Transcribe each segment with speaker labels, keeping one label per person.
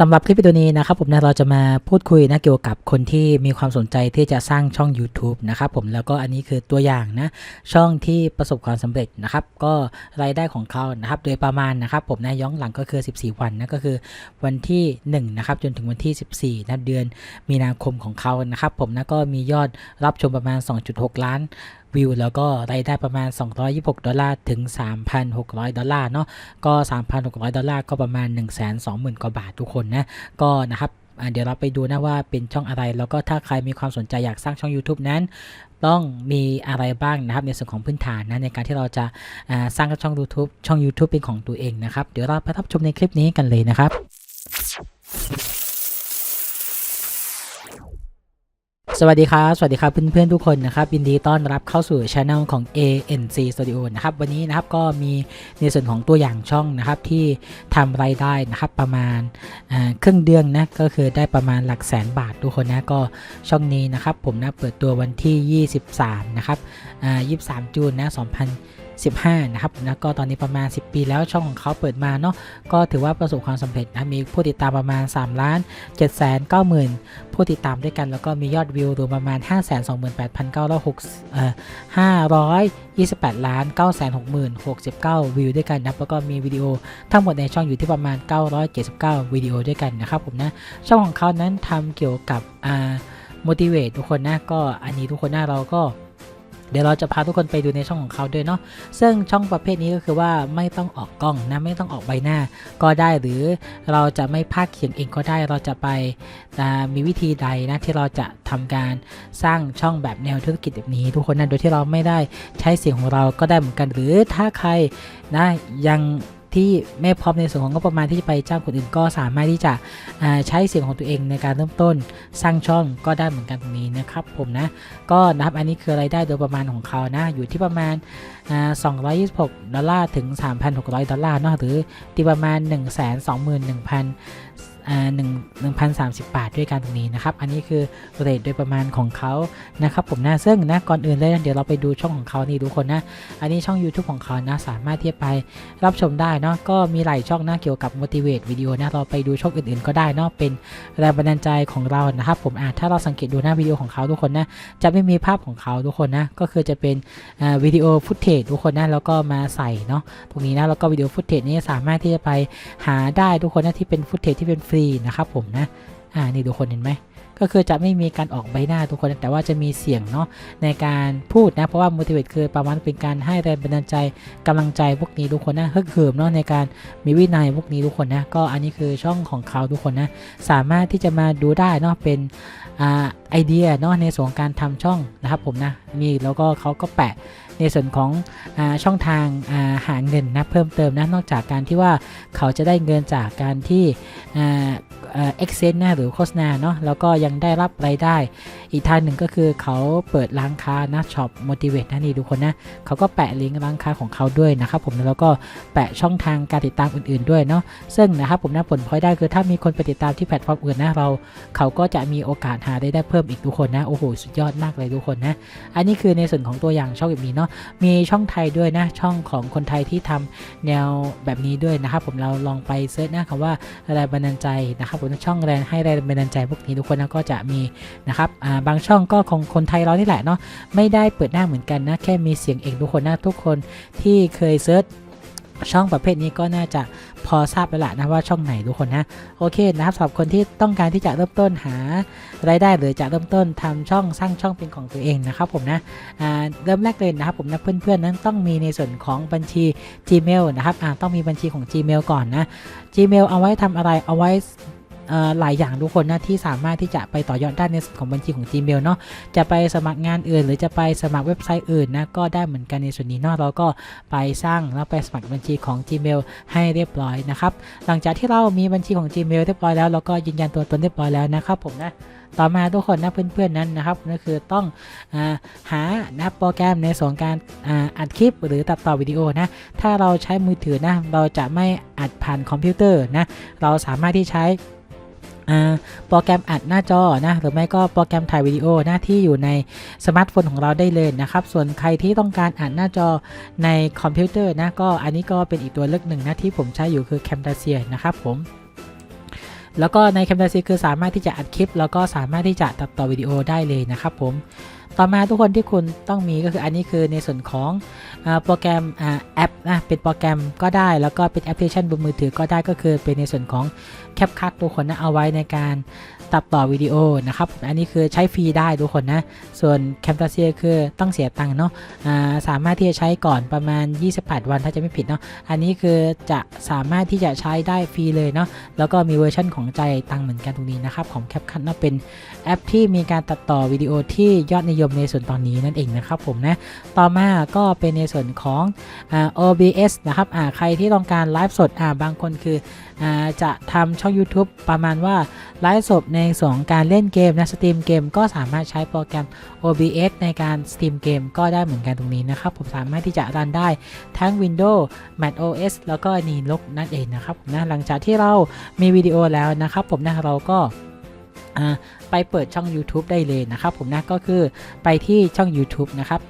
Speaker 1: สำหรับคลิปวิดีโอนี้นะครับผมนะเราจะมาพูดคุยนะเกี่ยวกับคนที่มีความสนใจที่จะสร้างช่อง YouTube นะครับผมแล้วก็อันนี้คือตัวอย่างนะช่องที่ประสบความสำเร็จนะครับก็รายได้ของเขานะครับโดยประมาณนะครับผมนะย้อนหลังก็คือ 14 วันนะก็คือวันที่1นะครับจนถึงวันที่ 14นะเดือนมีนาคมของเขานะครับผมนะก็มียอดรับชมประมาณ 2.6 ล้าน วิว แล้วก็รายได้ประมาณ 226 ดอลลาร์ถึง 3,600 ดอลลาร์เนาะก็ 3,600 ดอลลาร์ก็ประมาณ 120,000 กว่าบาททุกคนนะ ก็นะครับเดี๋ยวเราไปดูนะว่าเป็นช่องอะไร แล้วก็ถ้าใครมีความสนใจอยากสร้างช่อง YouTube นั้น ต้องมีอะไรบ้างนะครับในส่วนของพื้นฐานนะในการที่เราจะาสร้างช่อง YouTube ช่อง YouTube เป็นของตัวเองนะครับ เดี๋ยวเราไปรับชมในคลิปนี้กันเลยนะครับ สวัสดีครับ สวัสดีครับเพื่อนๆทุกคนนะครับยินดีต้อนรับเข้าสู่ช anel ของ ANC Studio นะครับวันนี้นะครับก็มีในส่วนของตัวอย่างช่องนะครับที่ทำรายได้นะครับประมาณครึ่งเดือนนะก็คือได้ประมาณหลักแสนบาททุกคนนะก็ช่องนี้นะครับผมนะเปิดตัววันที่ 23 นะครับอ่า23 จูนนะ 15 นะครับนะก็ตอนนี้ประมาณ 10 ปีแล้วช่องของเขาเปิดมาเนาะก็ถือว่าประสบความสำเร็จนะมีผู้ติดตามประมาณ3ล้าน7 9 0 0 0 0 ผู้ติดตามด้วยกัน แล้วก็มียอดวิวรวมประมาณ 5 2 8 9 6เอ่อ528 ล้าน 9 6 6 69 วิวด้วยกันนะครับแล้วก็มีวิดีโอทั้งหมดในช่องอยู่ที่ประมาณ 979 วิดีโอด้วยกันนะครับผมนะช่องของเขานั้นทำเกี่ยวกับอ่า motivate ทุกคนนะก็อันนี้ทุกคนนะเราก็ เดี๋ยวเราจะพาทุกคนไปดูในช่องของเขาด้วยเนาะซึ่งช่องประเภทนี้ก็คือว่าไม่ต้องออกกล้องนะไม่ต้องออกใบหน้าก็ได้หรือเราจะไม่พากเขียนเองก็ได้เราจะไปมีวิธีใดนะที่เราจะทำการสร้างช่องแบบแนวธุรกิจแบบนี้ ทุกคนนะโดยที่เราไม่ได้ใช้เสียงของเราก็ได้เหมือนกัน หรือถ้าใครนะยัง ที่ไม่พร้อมในส่วนของงบประมาณที่จะไปจ้างคนอื่นก็สามารถที่จะใช้เสียงของตัวเองในการเริ่มต้นสร้างช่องก็ได้เหมือนกันตรงนี้นะครับผมนะก็นะครับอันนี้คือรายได้โดยประมาณของเขานะอยู่ที่ประมาณ 226 ดอลลาร์ถึง 3,600 ดอลลาร์เนาะหรือตีประมาณ 121,000 1 1 3 0บาทด้วยกันตรงนี้นะครับ อันนี้คือเรทโดยประมาณของเขานะครับ ผมนะซึ่งนะก่อนอื่นเลยนะเดี๋ยวเราไปดูช่องของเขานี่ทุกคนนะ อันนี้ช่อง YouTube ของเขานะสามารถที่จะไปรับชมได้เนาะก็มีหลายช่องนะเกี่ยวกับ motivate วิดีโอนะเราไปดูช่องอื่นๆ ก็ได้เนาะเป็นแรงบันดาลใจของเรานะครับผมอ่าถ้าเราสังเกตดูหน้าวิดีโอของเขาทุกคนนะจะไม่มีภาพของเขาทุกคนนะก็คือจะเป็นวิดีโอฟุตเทจทุกคนนะแล้วก็มาใส่เนาะตรงนี้นะแล้วก็วิดีโอฟุตเทจนี้สามารถที่จะไปหาได้ทุกคนนะที่เป็นฟุตเทจที่เป็นฟรีนะครับผมนะอ่านี่ทุกคนเห็นไหมก็คือจะไม่มีการออกใบหน้าทุกคนแต่ว่าจะมีเสียงเนาะในการพูดนะเพราะว่า motivate คือประมาณเป็นการให้แรงบันดาลใจกำลังใจพวกนี้ทุกคนนะฮึกเหิมเนาะในการมีวินัยพวกนี้ทุกคนนะก็อันนี้คือช่องของเขาทุกคนนะสามารถที่จะมาดูได้เนาะเป็นอ่าไอเดียเนาะในส่วนของการทำช่องนะครับผมนะนี่แล้วก็เขาก็แปะในส่วนของอช่องทางาหาเงินนะเพิ่มเติมนะนอกจากการที่ว่าเขาจะได้เงินจากการที่เอ็กเซนนะหรือโฆษณาเนาะแล้วก็ยังได้รับรายได้ อีกทางหนึ่งก็คือเขาเปิดร้านค้านะช็อป motivate นะนี่ทุกคนนะเขาก็แปะลิงก์ร้านค้าของเขาด้วยนะครับผมแล้วก็แปะช่องทางการติดตามอื่นๆด้วยเนาะซึ่งนะครับผมนะผลพลอยได้คือถ้ามีคนไปติดตามที่แพลตฟอร์มอื่นนะเราเขาก็จะมีโอกาสหารายได้เพิ่มอีกทุกคนนะโอ้โหสุดยอดมากเลยทุกคนนะ อันนี้คือในส่วนของตัวอย่างช่องแบบนี้เนาะมีช่องไทยด้วยนะช่องของคนไทยที่ทำแนวแบบนี้ด้วยนะครับผมเราลองไปเซิร์ชนะคำว่าแรงบันดาลใจนะครับผมช่องแรงให้แรงบันดาลใจพวกนี้ทุกคนนะก็จะมีนะครับาบางช่องก็ของคนไทยเรานี่แหละเนาะไม่ได้เปิดหน้าเหมือนกันนะแค่มีเสียงเองทุกคนนะทุกคนที่เคยเซิร์ช ช่องประเภทนี้ก็น่าจะพอทราบแล้วล่ะนะว่าช่องไหนทุกคนนะโอเคนะครับสำหรับคนที่ต้องการที่จะเริ่มต้นหารายได้หรือจะเริ่มต้นทำช่องสร้างช่องเป็นของตัวเองนะครับผมนะเริ่มแรกเลยนะครับผมนะเพื่อนๆนั้นต้องมีในส่วนของบัญชี Gmail นะครับต้องมีบัญชีของ Gmail ก่อนนะ Gmail เอาไว้ทำอะไรเอาไว้ หลายอย่างทุกคนนะที่สามารถที่จะไปต่อยอดได้ในส่วนของบัญชีของ Gmail เนาะจะไปสมัครงานอื่น หรือจะไปสมัครเว็บไซต์อื่นนะก็ได้เหมือนกันในส่วนนี้เนาะเราก็ไปสร้างแล้วไปสมัครบัญชีของ Gmail ให้เรียบร้อยนะครับหลังจากที่เรามีบัญชีของ Gmail เรียบร้อยแล้วเราก็ยืนยันตัวตนเรียบร้อยแล้วนะครับผมนะต่อมาทุกคนนะเพื่อนๆนั้นนะครับก็คือต้องอาหานะโปรแกรมในส่วนการอ,อัดคลิปหรือตัดต่อวิดีโอนะถ้าเราใช้มือถือนะเราจะไม่อัดผ่านคอมพิวเตอร์นะเราสามารถที่ใช้ โปรแกรมอัดหน้าจอนะหรือไม่ก็โปรแกรมถ่ายวิดีโอนะที่อยู่ในสมาร์ทโฟนของเราได้เลยนะครับ ส่วนใครที่ต้องการอัดหน้าจอในคอมพิวเตอร์นะก็อันนี้ก็เป็นอีกตัวเลือกหนึ่งนะที่ผมใช้อยู่คือ Camtasia นะครับผมแล้วก็ใน Camtasia คือสามารถที่จะอัดคลิป แล้วก็สามารถที่จะตัดต่อวิดีโอได้เลยนะครับผม ต่อมาทุกคนที่คุณต้องมีก็คืออันนี้คือในส่วนของอโปรแกรมอแอปนะเป็นโปรแกรมก็ได้แล้วก็เป็นแอปพลิเคชันบนมือถือก็ได้ก็คือเป็นในส่วนของแคปคัททุกคนนะเอาไว้ในการ ตัดต่อวิดีโอนะครับอันนี้คือใช้ฟรีได้ทุกคนนะ ส่วน Camtasia คือต้องเสียตังค์เนาะสามารถที่จะใช้ก่อนประมาณ 28 วันถ้าจะไม่ผิดเนาะอันนี้คือจะสามารถที่จะใช้ได้ฟรีเลยเนาะแล้วก็มีเวอร์ชันของใจตังค์เหมือนกันตรงนี้นะครับของ CapCut เนาะเป็นแอปที่มีการตัดต่อวิดีโอที่ยอดนิยมในส่วนตอนนี้นั่นเองนะครับผมนะต่อมาก็เป็นในส่วนของอ OBS นะครับอ่าใครที่ต้องการไลฟ์สดอ่าบางคนคืออจะทำช่อง YouTube ประมาณว่าไลฟ์สดในส่วนของการเล่นเกมนะสตรีมเกมก็สามารถใช้โปรแกรม OBS ในการสตรีมเกมก็ได้เหมือนกันตรงนี้นะครับ ผมสามารถที่จะรันได้ทั้ง Windows Mac OS แล้วก็ Linux นั่นเองนะครับผมนะหลังจากที่เรามีวิดีโอแล้วนะครับ ผมนะเราก็ไปเปิดช่อง YouTube ได้เลยนะครับผมนะก็คือไปที่ช่อง YouTube นะครับ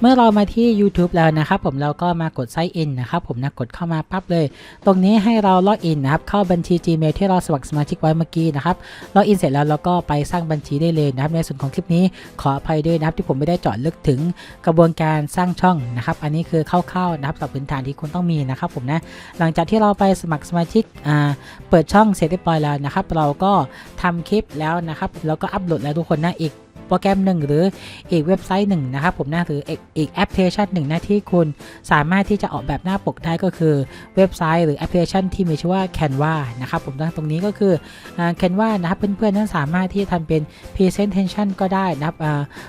Speaker 1: เมื่อเรามาที่ YouTube แล้วนะครับผมเราก็มากด Sign In นะครับผมนะกดเข้ามาปั๊บเลย ตรงนี้ให้เราล็อกอินนะครับเข้าบัญชี Gmail ที่เราสมัครสมาชิกไว้เมื่อกี้นะครับล็อกอินเสร็จแล้วเราก็ไปสร้างบัญชีได้เลยนะครับในส่วนของคลิปนี้ขออภัยด้วยนะครับที่ผมไม่ได้เจาะลึกถึงกระบวนการสร้างช่องนะครับอันนี้คือคร่าวๆนะครับสำหรับพื้นฐานที่คุณต้องมีนะครับผมนะหลังจากที่เราไปสมัครสมาชิกอ่าเปิดช่องเสร็จเรียบร้อยแล้วนะครับเราก็ทำคลิปแล้วนะครับแล้วก็อัปโหลดแล้วทุกคนนะอีก โปรแกรมหนึ่งหรืออีกเว็บไซต์หนึ่งนะครับผมนะหรืออีกอีกแอปพลิเคชันหนึ่งนะที่คุณสามารถที่จะออกแบบหน้าปกได้ก็คือเว็บไซต์หรือแอปพลิเคชันที่มีชื่อว่า Canva นะครับผมนะตรงนี้ก็คือ Canva นะครับเพื่อนๆนั้นสามารถที่จะทำเป็น Presentation ก็ได้นะครับ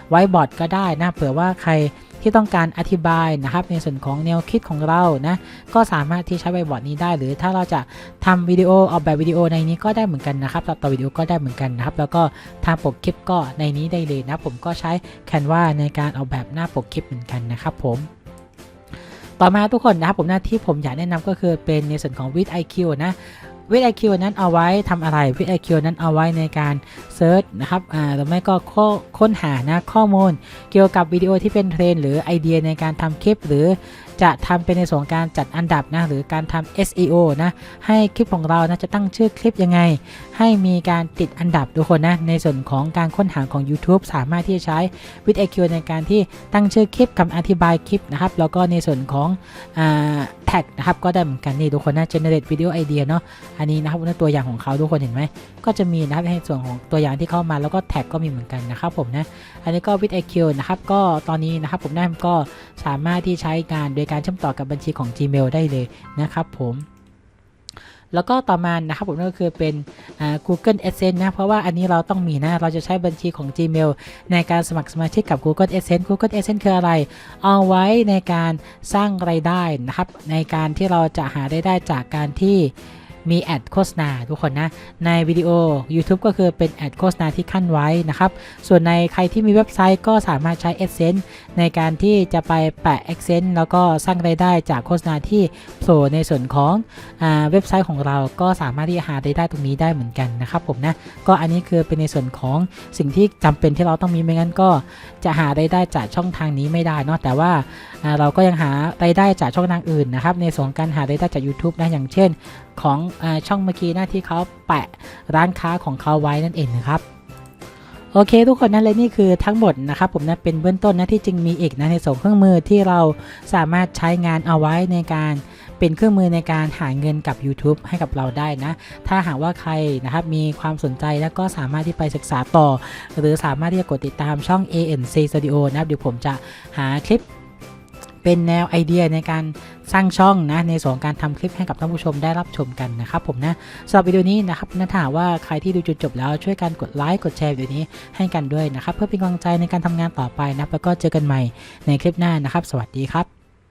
Speaker 1: ไว้บอร์ดก็ได้นะเผื่อว่าใคร ที่ต้องการอธิบายนะครับ ในส่วนของแนวคิดของเรานะก็สามารถที่ใช้ไวบอร์ดนี้ได้ หรือถ้าเราจะทำวิดีโอออกแบบวิดีโอในนี้ก็ได้เหมือนกันนะครับตัดต่อวิดีโอก็ได้เหมือนกันนะครับ แล้วก็ทำปกคลิปก็ในนี้ได้เลยนะผมก็ใช้ Canva ในการออกแบบหน้าปกคลิปเหมือนกันนะครับผมต่อมาทุกคนนะครับผมหน้าที่ผมอยากแนะนำก็คือเป็นในส่วนของ with IQ นะ with IQ นั้นเอาไว้ทำอะไร with IQ นั้นเอาไว้ในการเซิร์ชนะครับอ่าหรือไม่ก็ค้นหานะข้อมูล เกี่ยวกับวิดีโอที่เป็นเทรนหรือไอเดียในการทำคลิป หรือจะทำเป็นในส่วนการจัดอันดับนะหรือการทำ SEO นะให้คลิปของเรานะจะตั้งชื่อคลิปยังไง ให้มีการติดอันดับทุกคนนะในส่วนของการค้นหาของ YouTube สามารถที่จะใช้ with IQ ในการที่ตั้งชื่อคลิปคำอธิบายคลิปนะครับแล้วก็ในส่วนของแท็กนะครับก็ได้เหมือนกันนี่ทุกคนนะ generate video idea เนาะอันนี้นะครับในตัวอย่างของเขาทุกคนเห็นไหมก็จะมีนะครับในส่วนของตัวอย่างที่เข้ามาแล้วก็แท็กก็มีเหมือนกันนะครับผมนะอันนี้ก็ with IQ นะครับก็ตอนนี้นะครับผมได้ก็สามารถที่ใช้งานโดยการเชื่อมต่อกับบัญชีของ Gmail ได้เลยนะครับผมแล้วก็ต่อมานะครับผมก็คือเป็น Google Adsense นะเพราะว่าอันนี้เราต้องมีนะเราจะใช้บัญชีของ Gmail ในการสมัครสมาชิกกับ Google Adsense Google Adsense คืออะไร เอาไว้ในการสร้างไรายได้นะครับ ในการที่เราจะหาได้ได้จากการที่ มีแอดโฆษณาทุกคนนะ ในวิดีโอ YouTube ก็คือเป็นแอดโฆษณาที่ขั้นไว้นะครับ ส่วนในใครที่มีเว็บไซต์ก็สามารถใช้ Adsense ในการที่จะไปแปะ Accent แล้วก็สร้างรายได้จากโฆษณาที่โผล่ในส่วนของอเว็บไซต์ของเราก็สามารถที่จะหารายได้ตรงนี้ได้เหมือนกันนะครับผมนะ ก็อันนี้คือเป็นในส่วนของสิ่งที่จำเป็นที่เราต้องมีไม่งั้นก็จะหารายได้จากช่องทางนี้ไม่ได้เนาะแต่ว่าเราก็ยังหารายได้จากช่องทางอื่นนะครับในส่วนการหารายได้จาก YouTube นะอย่างเช่น ของอช่องเมื่อกี้นะที่เขาแปะร้านค้าของเขาไว้นั่นเองนะครับโอเคทุกคนนั่นเลยนี่คือทั้งหมดนะครับผมนะเป็นเบื้องต้นนะที่จริงมีอีกนะในส่วนเครื่องมือที่เราสามารถใช้งานเอาไว้ในการเป็นเครื่องมือในการหาเงินกับ YouTube ให้กับเราได้นะ ถ้าหากว่าใครนะครับมีความสนใจแล้วก็สามารถที่ไปศึกษาต่อ หรือสามารถที่จะกดติดตามช่อง ANC Studio นะครับเดี๋ยวผมจะหาคลิป เป็นแนวไอเดียในการสร้างช่องนะในส่วนการทำคลิปให้กับท่านผู้ชมได้รับชมกันนะครับผมนะสำหรับวิดีโอนี้นะครับนะถ้าหากว่าใครที่ดูจนจบแล้วช่วยกันกดไลค์กดแชร์วิดีโอนี้ให้กันด้วยนะครับเพื่อเป็นกำลังใจในการทำงานต่อไปนะแล้วก็เจอกันใหม่ในคลิปหน้านะครับ สวัสดีครับ